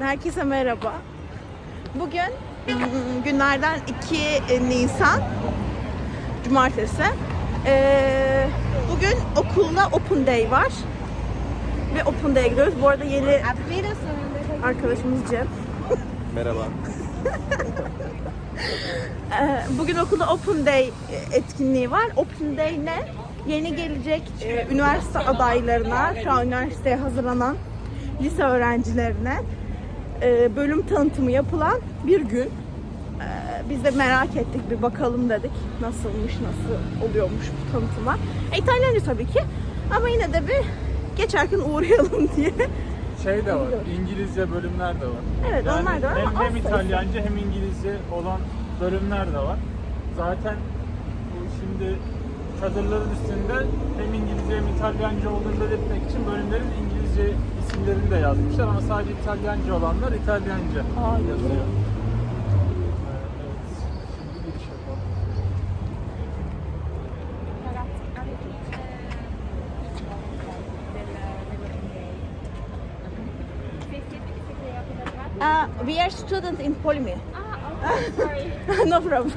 Herkese merhaba. Bugün mm, günlerden 2 Nisan Cumartesi. Ee, bugün okulda Open Day var. Ve Open Day'e gidiyoruz. Bu arada yeni arkadaşımız Cem. Merhaba. Ee, Bugün okulda Open Day etkinliği var. Open Day ne? Yeni gelecek e, üniversite adaylarına, şu an üniversiteye hazırlanan lise öğrencilerine e, bölüm tanıtımı yapılan bir gün. Ee, Biz de merak ettik, bir bakalım dedik. Nasılmış, nasıl oluyormuş bu tanıtımlar. E, İtalyanca tabii ki. Ama yine de bir geçerken uğrayalım diye. Şey de var, İngilizce bölümler de var. Evet, onlar da var Hem, ama hem az sayısı. İtalyanca hem İngilizce olan bölümler de var. Zaten bu şimdi çadırların üstünde hem İngilizce hem İtalyanca olduğunu belirtmek için bölümlerin İngilizce isimlerini de yazmışlar ama sadece İtalyanca olanlar İtalyanca Aa, yazıyor. Yapalım. Uh, we are student in Polymi. Ah, okay, sorry. no problem.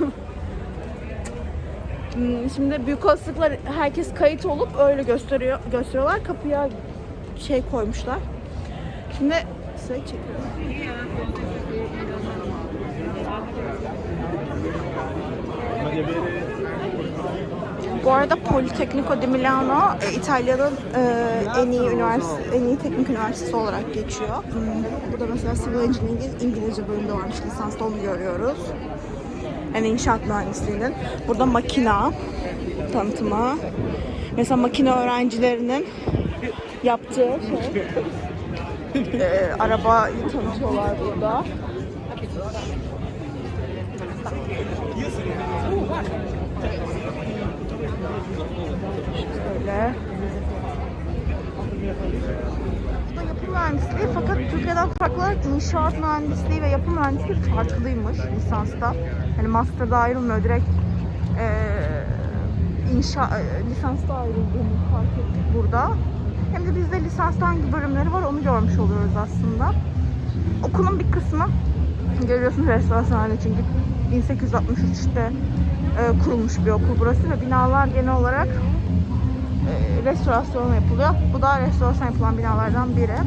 Hmm, Şimdi büyük olasılıkla herkes kayıt olup öyle gösteriyor gösteriyorlar. Kapıya şey koymuşlar. Şimdi size çekiyorum. Bu arada Politecnico di Milano e, İtalya'nın e, en iyi üniversite, en iyi teknik üniversitesi olarak geçiyor. Hmm, Burada mesela Civil Engineering'in İngilizce bölümü de varmış. Lisansta onu görüyoruz. Yani inşaat mühendisliğinin. Burada makina tanıtımı. Mesela makine öğrencilerinin yaptığı şey. E, arabayı tanıtıyorlar burada. Şöyle. Bu yapı mühendisliği fakat Türkiye'den farklı olarak inşaat mühendisliği ve yapı mühendisliği farklıymış lisansta. Hani master'da ayrılmıyor direkt inşa e, lisansta ayrıldığını fark ettik burada. Hem de bizde lisansta hangi bölümleri var onu görmüş oluyoruz aslında. Okulun bir kısmı görüyorsunuz restorasyon çünkü 1863'te e, kurulmuş bir okul burası ve binalar genel olarak e, restorasyon yapılıyor. Bu da restorasyon yapılan binalardan biri.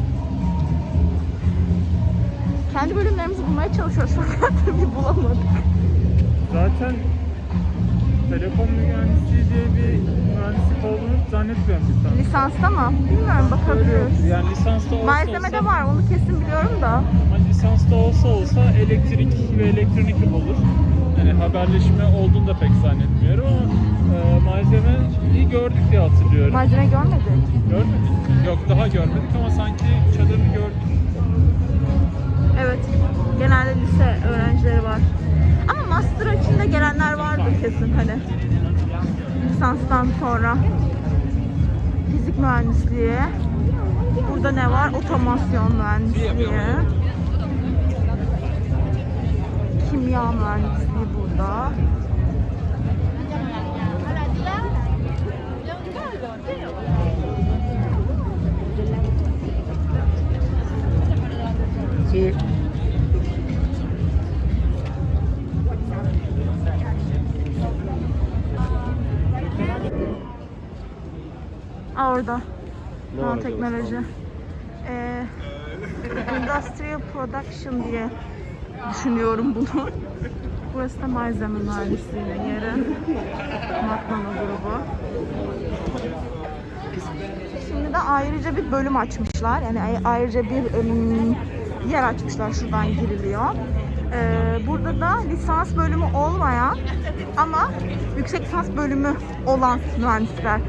Kendi bölümlerimizi bulmaya çalışıyoruz fakat bir bulamadık. Zaten telekom mühendisliği diye bir zannetmiyorum lisans. Lisansta mı? Bilmiyorum bakabiliriz. Yani lisansta olsa Malzemede olsa, var onu kesin biliyorum da. Ama lisansta olsa olsa elektrik ve elektronik olur. Yani haberleşme olduğunu da pek zannetmiyorum ama e, malzemeyi gördük diye hatırlıyorum. Malzeme görmedik. Görmedik? Yok daha görmedik ama sanki çadırını gördük. Evet. Genelde lise öğrencileri var. Ama master için de gelenler vardır kesin hani. Lisanstan sonra. Fizik mühendisliği. Burada ne var? Otomasyon mühendisliği. Kimya mühendisliği burada. Orada. Nanoteknoloji. Ee, Industrial Production diye düşünüyorum bunu. Burası da malzeme mühendisliğinin yeri. Maknano grubu. Şimdi de ayrıca bir bölüm açmışlar. Yani ay- ayrıca bir ım, yer açmışlar. Şuradan giriliyor. Ee, burada da lisans bölümü olmayan ama yüksek lisans bölümü olan mühendisler.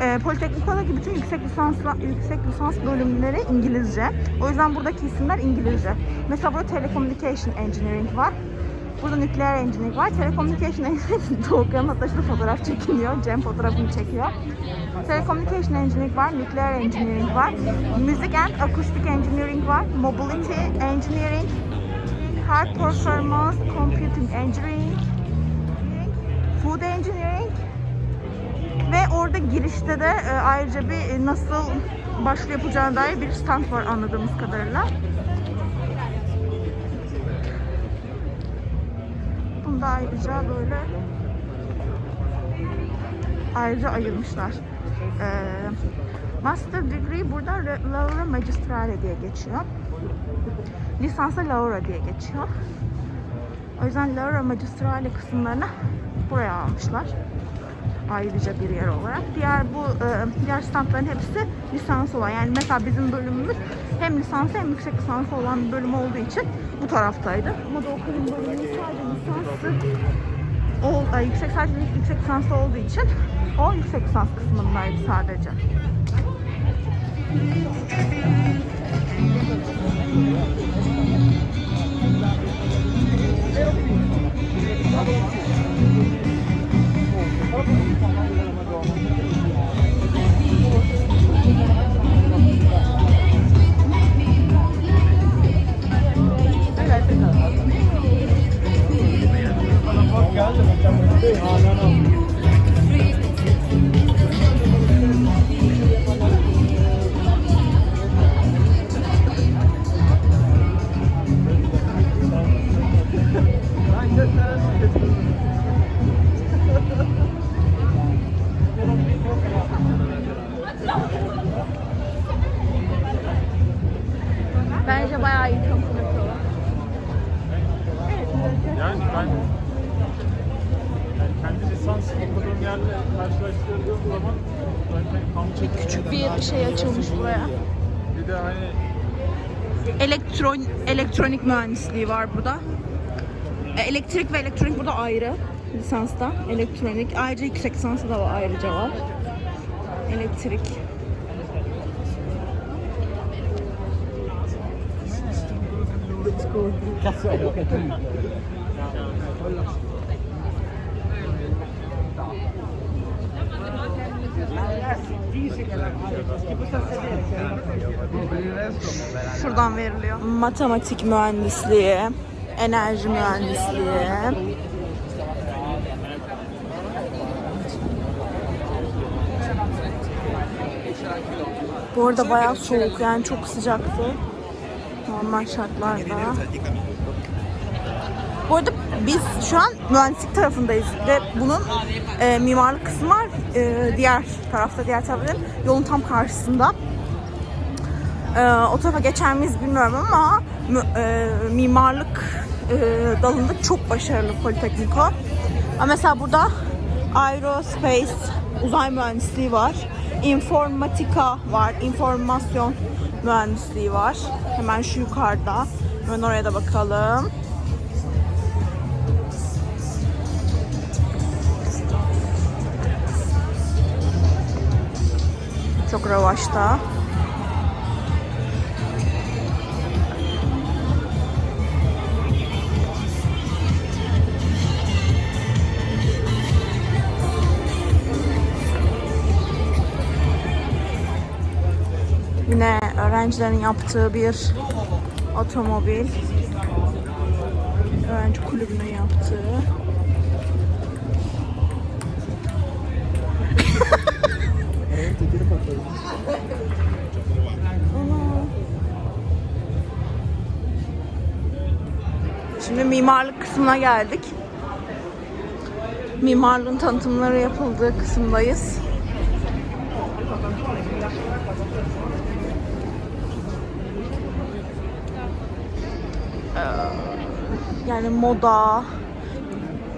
Ee, Politekniko'daki bütün yüksek lisans yüksek lisans bölümleri İngilizce. O yüzden buradaki isimler İngilizce. Mesela burada Telecommunication Engineering var. Burada nükleer engineering var. Telecommunication engineering Doğukan'ın hatta şurada fotoğraf çekiliyor. Cem fotoğrafını çekiyor. Telecommunication engineering var. Nükleer engineering var. Music and acoustic engineering var. Mobility engineering. High performance computing engineering. Food engineering. Ve orada girişte de e, ayrıca bir e, nasıl başvuru yapacağına dair bir stand var anladığımız kadarıyla. Bunu da ayrıca böyle ayrıca ayırmışlar. Ee, master degree burada Laura Magistrale diye geçiyor. Lisansa Laura diye geçiyor. O yüzden Laura Magistrale kısımlarını buraya almışlar. Ayrıca bir yer olarak. Diğer bu e, diğer standların hepsi lisans olan. Yani mesela bizim bölümümüz hem lisans hem yüksek lisans olan bir bölüm olduğu için bu taraftaydı. Ama Doğukan'ın bölümünün sadece lisansı ol, ay, yüksek sadece yüksek lisanslı olduğu için o yüksek lisans kısmındaydı sadece. Bence Yani ben yani kendi lisans okuduğum yerle karşılaştırdığım zaman zaten kampüs Küçük bir şey açılmış buraya. bir de hani Elektron elektronik mühendisliği var burada. E, Elektrik ve elektronik burada ayrı lisansta. Elektronik ayrıca yüksek lisansta da var, ayrıca var. Elektrik. Şuradan veriliyor. Matematik mühendisliği, enerji mühendisliği. Bu arada bayağı soğuk yani çok sıcaktı. Normal şartlarda. Bu arada biz şu an mühendislik tarafındayız ve bunun e, mimarlık kısmı var. E, diğer tarafta, diğer tarafta yolun tam karşısında. E, o tarafa geçer miyiz bilmiyorum ama e, mimarlık e, dalında çok başarılı Politekniko. Ama mesela burada aerospace, uzay mühendisliği var. Informatika var, informasyon mühendisliği var. Hemen şu yukarıda. Hemen oraya da bakalım. Çok revaçta. Yine öğrencilerin yaptığı bir otomobil. Öğrenci kulübünün yaptığı. Şimdi mimarlık kısmına geldik. Mimarlığın tanıtımları yapıldığı kısımdayız. Ee, Yani moda,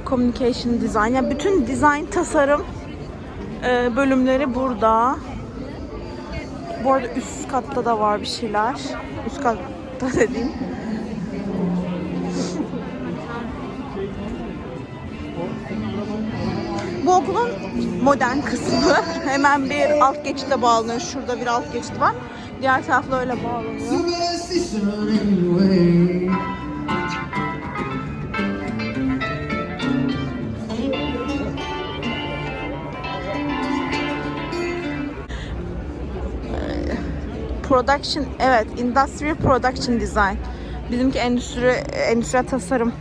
communication design, yani bütün design tasarım e, bölümleri burada. Bu arada üst katta da var bir şeyler. Üst katta dediğim. Bu okulun modern kısmı. Hemen bir alt geçitle bağlanıyor. Şurada bir alt geçit var. Diğer tarafla öyle bağlanıyor. Production, evet, Industrial Production Design. Bizimki endüstri, endüstriyel tasarım.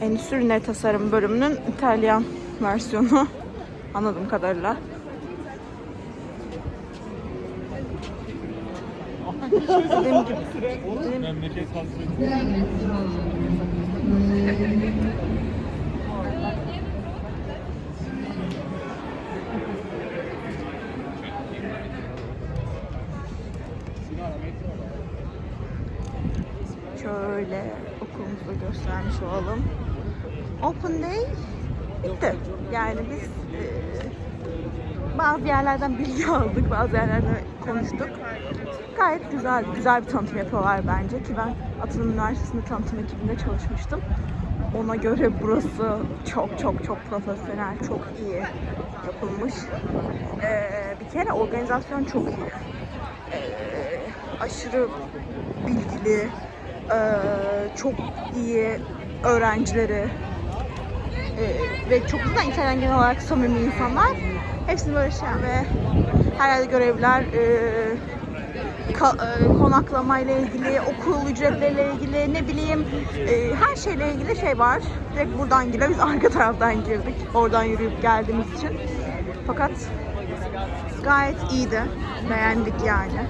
Endüstri ürünleri tasarım bölümünün İtalyan versiyonu. Anladığım kadarıyla. Dediğim gibi. Memleket. Şöyle okulumuzu göstermiş olalım. Open Day bitti. Yani biz e, bazı yerlerden bilgi aldık, bazı yerlerden konuştuk. Gayet güzel, güzel bir tanıtım yapıyorlar bence ki ben Atılım Üniversitesi'nde tanıtım ekibinde çalışmıştım. Ona göre burası çok çok çok profesyonel, çok iyi yapılmış. Ee, bir kere organizasyon çok iyi. Ee, aşırı bilgili, çok iyi öğrencileri ee, ve çok da İtalyan genel olarak samimi insanlar. Hepsini böyle şey ve her yerde görevliler, ee, e, konaklamayla ilgili, okul ücretleriyle ilgili, ne bileyim e, her şeyle ilgili şey var. Direkt buradan giriyor. Biz arka taraftan girdik. Oradan yürüyüp geldiğimiz için. Fakat gayet iyiydi. Beğendik yani.